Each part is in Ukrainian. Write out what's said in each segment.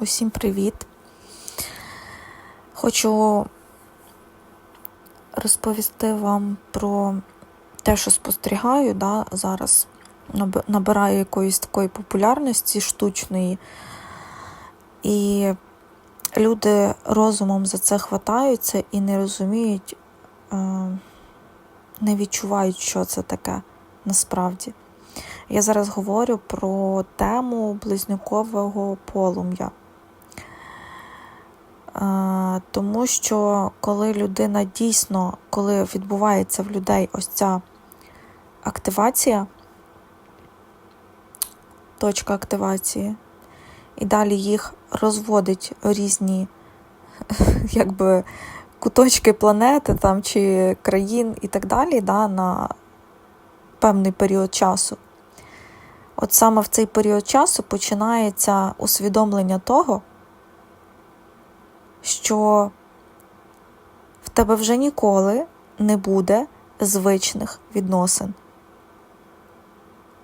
Усім привіт. Хочу розповісти вам про те, що спостерігаю да, зараз. Набираю якоїсь такої популярності штучної. І люди розумом за це хватаються і не розуміють, е, не відчувають, що це таке насправді. Я зараз говорю про тему близнюкового полум'я. Тому що коли людина дійсно, коли відбувається в людей ось ця активація, точка активації, і далі їх розводить різні якби, куточки планети там, чи країн і так далі да, на певний період часу. От саме в цей період часу починається усвідомлення того, що в тебе вже ніколи не буде звичних відносин.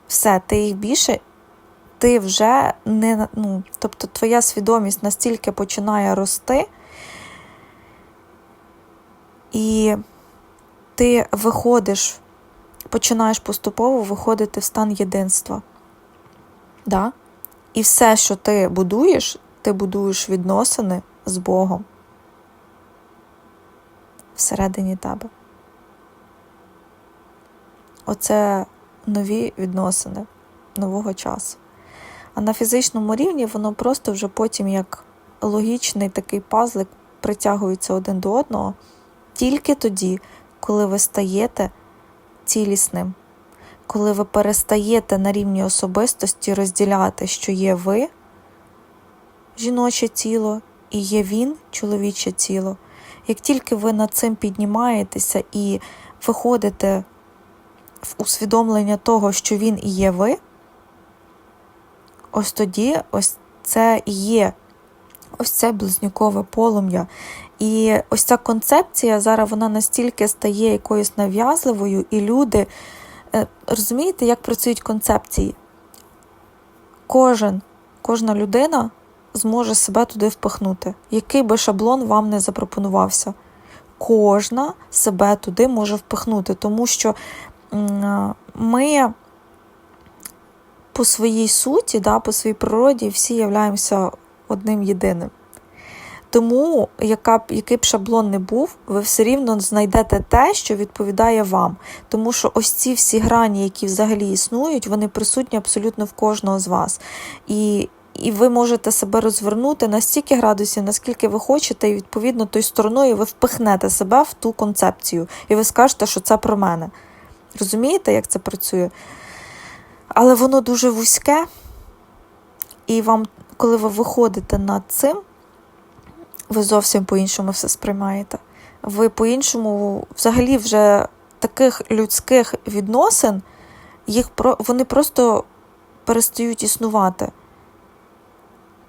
Все, ти їх більше, ти вже не. Ну, тобто твоя свідомість настільки починає рости, і ти виходиш, починаєш поступово виходити в стан єдинства. Да? І все, що ти будуєш, ти будуєш відносини з Богом всередині тебе. Оце нові відносини нового часу. А на фізичному рівні воно просто вже потім як логічний такий пазлик притягується один до одного тільки тоді, коли ви стаєте цілісним, коли ви перестаєте на рівні особистості розділяти, що є ви, жіноче тіло, і є він, чоловіче тіло. Як тільки ви над цим піднімаєтеся і виходите в усвідомлення того, що він і є ви, ось тоді ось це і є ось це близнюкове полум'я. І ось ця концепція зараз вона настільки стає якоюсь нав'язливою, і люди е, розумієте, як працюють концепції? Кожен, кожна людина зможе себе туди впихнути, який би шаблон вам не запропонувався. Кожна себе туди може впихнути, тому що ми по своїй суті, да, по своїй природі всі являємося одним єдиним. Тому, яка який б шаблон не був, ви все рівно знайдете те, що відповідає вам. Тому що ось ці всі грані, які взагалі існують, вони присутні абсолютно в кожного з вас. І, і ви можете себе розвернути на стільки градусів, наскільки ви хочете, і відповідно тою стороною ви впихнете себе в ту концепцію. І ви скажете, що це про мене. Розумієте, як це працює? Але воно дуже вузьке, і вам, коли ви виходите над цим, ви зовсім по-іншому все сприймаєте. Ви по-іншому, взагалі, вже таких людських відносин, їх вони просто перестають існувати.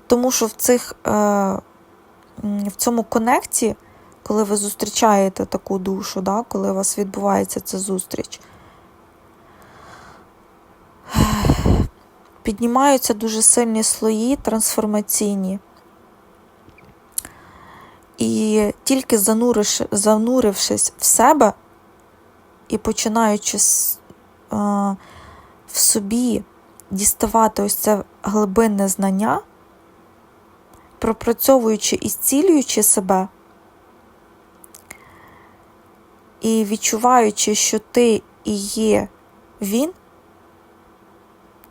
Тому що в цих, е, в цьому конекті, коли ви зустрічаєте таку душу, да, коли у вас відбувається ця зустріч, піднімаються дуже сильні слої трансформаційні. І тільки зануриш, занурившись в себе і починаючи е, в собі діставати ось це глибинне знання, пропрацьовуючи і зцілюючи себе, і відчуваючи, що ти і є він,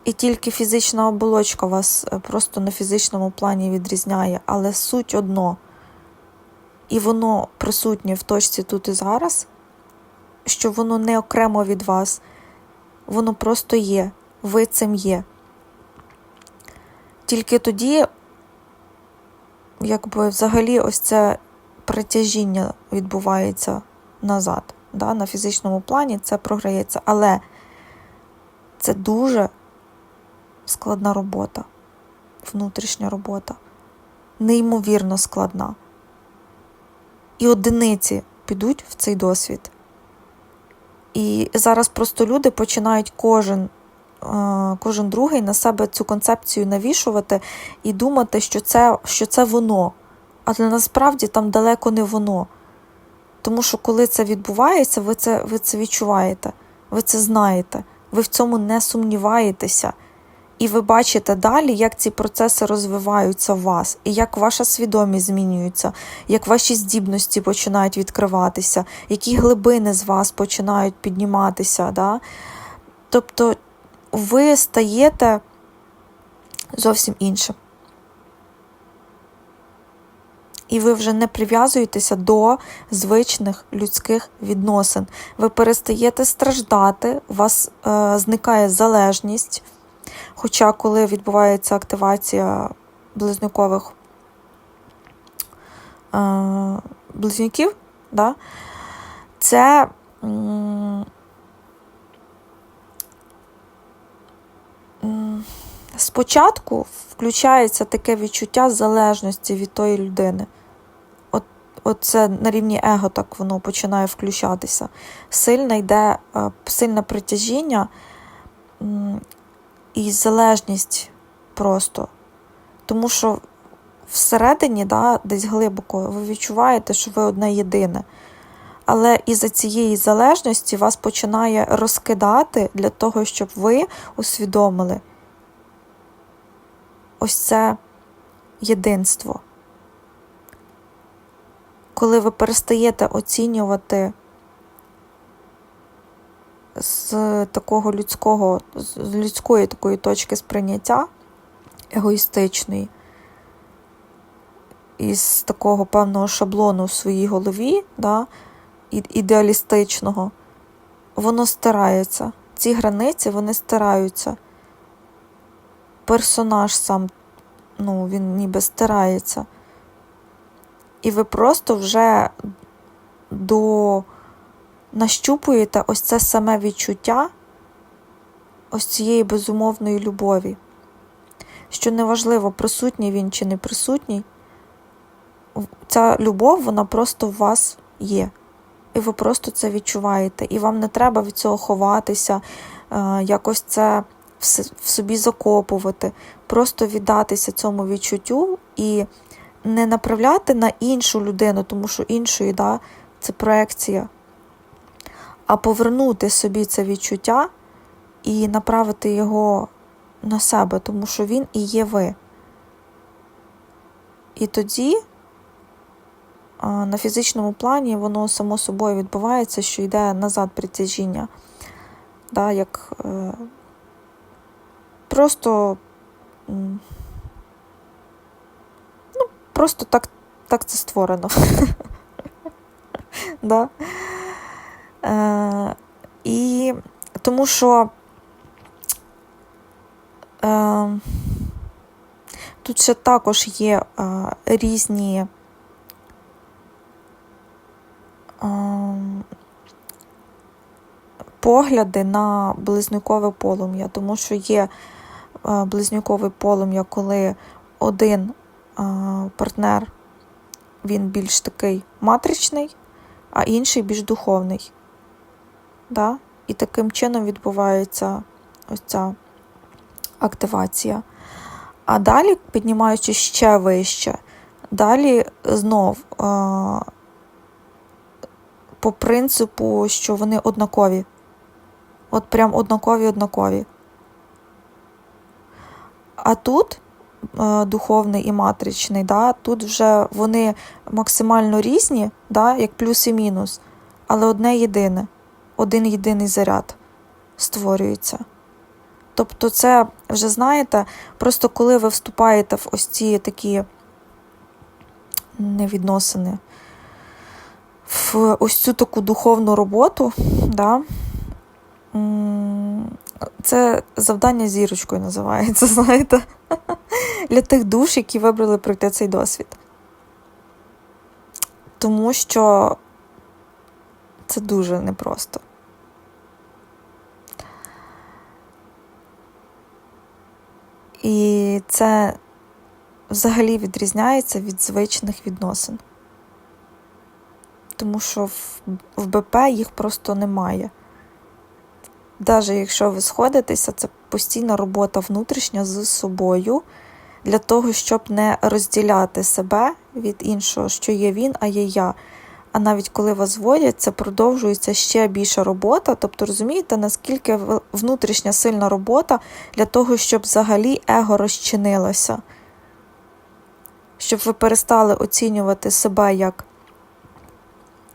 і тільки фізична оболочка вас е, просто на фізичному плані відрізняє, але суть одно. І воно присутнє в точці тут і зараз, що воно не окремо від вас, воно просто є, ви цим є. Тільки тоді, якби взагалі ось це притяжіння відбувається назад. Да? На фізичному плані це програється. Але це дуже складна робота, внутрішня робота, неймовірно складна. І одиниці підуть в цей досвід. І зараз просто люди починають кожен кожен другий на себе цю концепцію навішувати і думати, що це, що це воно. Але насправді там далеко не воно. Тому що коли це відбувається, ви це, ви це відчуваєте, ви це знаєте, ви в цьому не сумніваєтеся. І ви бачите далі, як ці процеси розвиваються в вас, і як ваша свідомість змінюється, як ваші здібності починають відкриватися, які глибини з вас починають підніматися. Да? Тобто ви стаєте зовсім іншим. І ви вже не прив'язуєтеся до звичних людських відносин. Ви перестаєте страждати, у вас е, зникає залежність. Хоча, коли відбувається активація близнюкових е, близнюків, да, це м, спочатку включається таке відчуття залежності від тої людини. От, це на рівні его так воно починає включатися. Сильне йде е, сильне притяжіння. і залежність просто. Тому що всередині, да, десь глибоко, ви відчуваєте, що ви одне єдине. Але із-за цієї залежності вас починає розкидати для того, щоб ви усвідомили ось це єдинство. Коли ви перестаєте оцінювати з такого людського, з людської такої точки сприйняття егоїстичної, із такого певного шаблону в своїй голові, да, ідеалістичного, воно стирається. Ці границі вони стираються. Персонаж сам, ну, він ніби стирається. І ви просто вже до нащупуєте ось це саме відчуття ось цієї безумовної любові. Що неважливо, присутній він чи не присутній, ця любов, вона просто в вас є. І ви просто це відчуваєте. І вам не треба від цього ховатися, е, якось це в собі закопувати, просто віддатися цьому відчуттю і не направляти на іншу людину, тому що іншої, да, це проекція а повернути собі це відчуття і направити його на себе, тому що він і є ви. І тоді на фізичному плані воно само собою відбувається, що йде назад притяжіння. Да, як е, просто ну, просто так, так це створено. да? Е, і тому що е, тут ще також є е, різні погляди на близнюкове полум'я, тому що є е, близнюкове полум'я, коли один е, партнер він більш такий матричний, а інший більш духовний. Да? І таким чином відбувається ось ця активація. А далі, піднімаючи ще вище, далі знов е- по принципу, що вони однакові. От прям однакові однакові. А тут е, духовний і матричний, да, тут вже вони максимально різні, да, як плюс і мінус, але одне єдине один єдиний заряд створюється. Тобто, це вже знаєте, просто коли ви вступаєте в ось ці такі невідносини, в ось цю таку духовну роботу, да, це завдання зірочкою називається, знаєте, для тих душ, які вибрали пройти цей досвід. Тому що це дуже непросто. І це взагалі відрізняється від звичних відносин. Тому що в, БП їх просто немає. Навіть якщо ви сходитеся, це постійна робота внутрішня з собою для того, щоб не розділяти себе від іншого, що є він, а є я. А навіть коли вас зводять, це продовжується ще більша робота. Тобто, розумієте, наскільки внутрішня сильна робота для того, щоб взагалі его розчинилося, щоб ви перестали оцінювати себе як,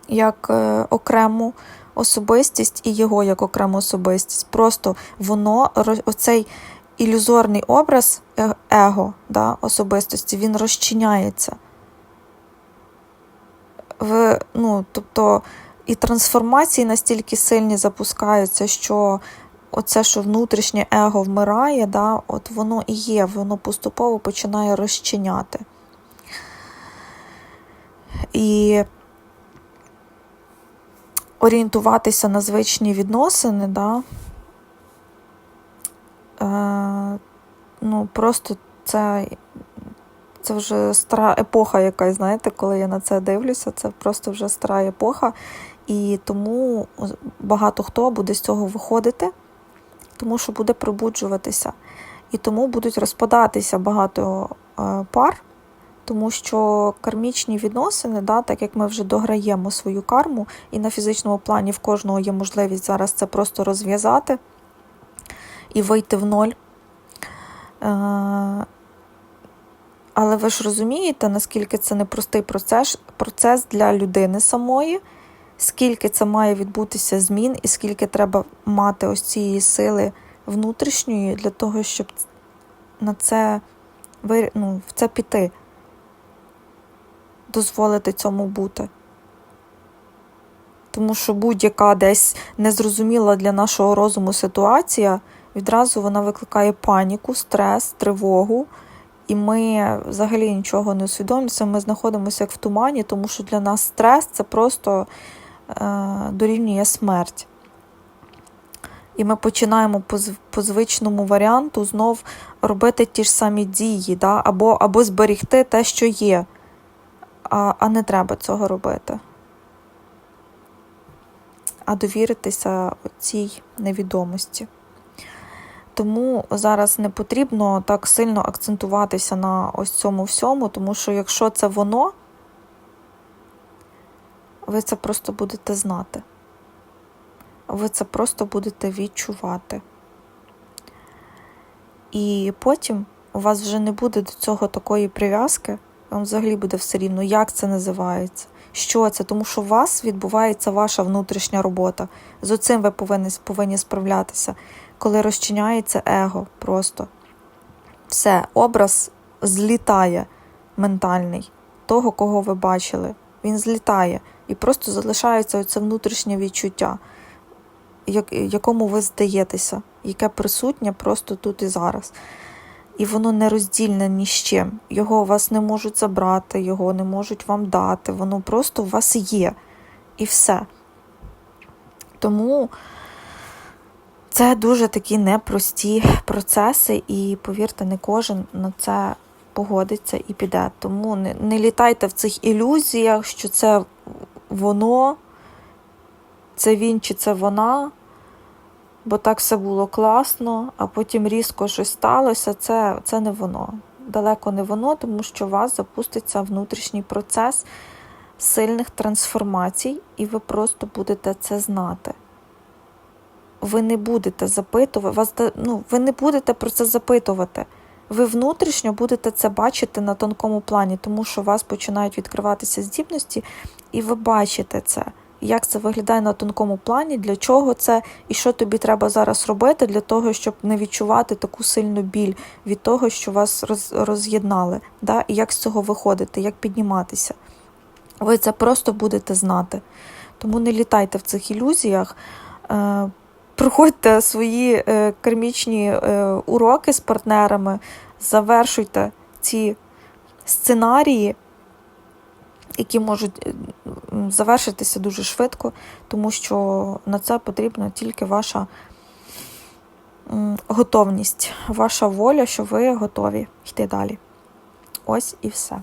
як е, окрему особистість і його як окрему особистість. Просто воно, оцей ілюзорний образ е- его да, особистості, він розчиняється. Ви, ну, тобто, і трансформації настільки сильні запускаються, що оце, що внутрішнє его вмирає, да, от воно і є, воно поступово починає розчиняти. І орієнтуватися на звичні відносини, да, е, ну, просто це, це вже стара епоха якась, знаєте, коли я на це дивлюся, це просто вже стара епоха. І тому багато хто буде з цього виходити, тому що буде пробуджуватися. І тому будуть розпадатися багато е, пар, тому що кармічні відносини, да, так як ми вже дограємо свою карму, і на фізичному плані в кожного є можливість зараз це просто розв'язати і вийти в ноль. Е, але ви ж розумієте, наскільки це непростий процес, процес для людини самої, скільки це має відбутися змін, і скільки треба мати ось цієї сили внутрішньої для того, щоб на це, ну, в це піти, дозволити цьому бути. Тому що будь-яка десь незрозуміла для нашого розуму ситуація, відразу вона викликає паніку, стрес, тривогу. І ми взагалі нічого не усвідомлюємо, ми знаходимося як в тумані, тому що для нас стрес це просто е, дорівнює смерть. І ми починаємо по, по звичному варіанту знов робити ті ж самі дії, да? або, або зберігти те, що є, а, а не треба цього робити. А довіритися цій невідомості. Тому зараз не потрібно так сильно акцентуватися на ось цьому всьому, тому що якщо це воно, ви це просто будете знати. Ви це просто будете відчувати. І потім у вас вже не буде до цього такої прив'язки, вам взагалі буде все рівно, як це називається, що це, тому що у вас відбувається ваша внутрішня робота. З оцим ви повинні, повинні справлятися коли розчиняється его просто. Все, образ злітає ментальний того, кого ви бачили. Він злітає і просто залишається оце внутрішнє відчуття, якому ви здаєтеся, яке присутнє просто тут і зараз. І воно не роздільне ні з чим. Його у вас не можуть забрати, його не можуть вам дати. Воно просто у вас є. І все. Тому. Це дуже такі непрості процеси, і повірте, не кожен на це погодиться і піде. Тому не, не літайте в цих ілюзіях, що це воно, це він чи це вона, бо так все було класно, а потім різко щось сталося. Це, це не воно. Далеко не воно, тому що у вас запуститься внутрішній процес сильних трансформацій, і ви просто будете це знати ви не будете запитувати, вас, ну, ви не будете про це запитувати. Ви внутрішньо будете це бачити на тонкому плані, тому що у вас починають відкриватися здібності, і ви бачите це, як це виглядає на тонкому плані, для чого це, і що тобі треба зараз робити для того, щоб не відчувати таку сильну біль від того, що вас роз, роз'єднали, да? і як з цього виходити, як підніматися. Ви це просто будете знати. Тому не літайте в цих ілюзіях. Е, проходьте свої е, кармічні е, уроки з партнерами, завершуйте ці сценарії, які можуть е, завершитися дуже швидко, тому що на це потрібна тільки ваша готовність, ваша воля, що ви готові йти далі. Ось і все.